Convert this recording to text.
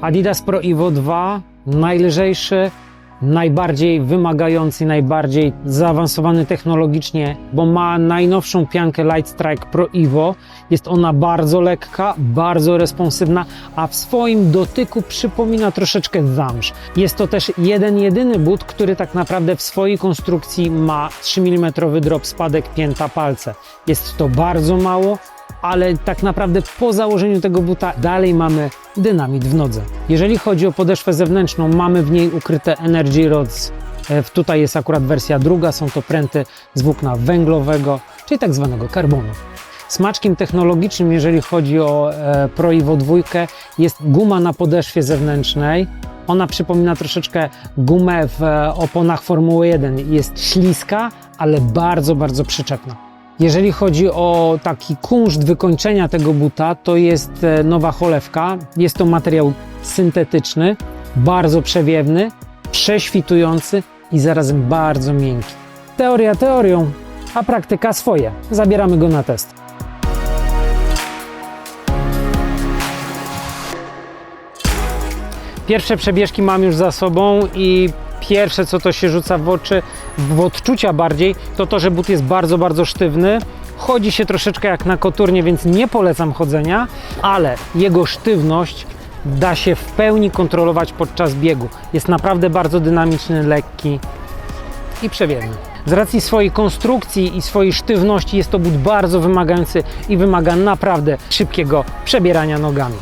Adidas Pro Evo 2 najlżejszy, najbardziej wymagający, najbardziej zaawansowany technologicznie, bo ma najnowszą piankę Light Strike Pro Evo. Jest ona bardzo lekka, bardzo responsywna, a w swoim dotyku przypomina troszeczkę zamsz. Jest to też jeden jedyny but, który tak naprawdę w swojej konstrukcji ma 3 mm drop spadek pięta palce. Jest to bardzo mało, ale tak naprawdę po założeniu tego buta dalej mamy dynamit w nodze. Jeżeli chodzi o podeszwę zewnętrzną, mamy w niej ukryte Energy Rods. E, Tutaj jest akurat wersja druga, są to pręty z włókna węglowego, czyli tak zwanego karbonu. Smaczkiem technologicznym, jeżeli chodzi o e, Pro Evo 2, jest guma na podeszwie zewnętrznej. Ona przypomina troszeczkę gumę w e, oponach Formuły 1. Jest śliska, ale bardzo, bardzo przyczepna. Jeżeli chodzi o taki kunszt wykończenia tego buta, to jest e, nowa cholewka. Jest to materiał syntetyczny, bardzo przewiewny, prześwitujący i zarazem bardzo miękki. Teoria teorią, a praktyka swoje. Zabieramy go na test. Pierwsze przebieżki mam już za sobą i pierwsze co to się rzuca w oczy, w odczucia bardziej, to to, że but jest bardzo, bardzo sztywny. Chodzi się troszeczkę jak na koturnie, więc nie polecam chodzenia, ale jego sztywność da się w pełni kontrolować podczas biegu. Jest naprawdę bardzo dynamiczny, lekki i przewiewny. Z racji swojej konstrukcji i swojej sztywności jest to but bardzo wymagający i wymaga naprawdę szybkiego przebierania nogami.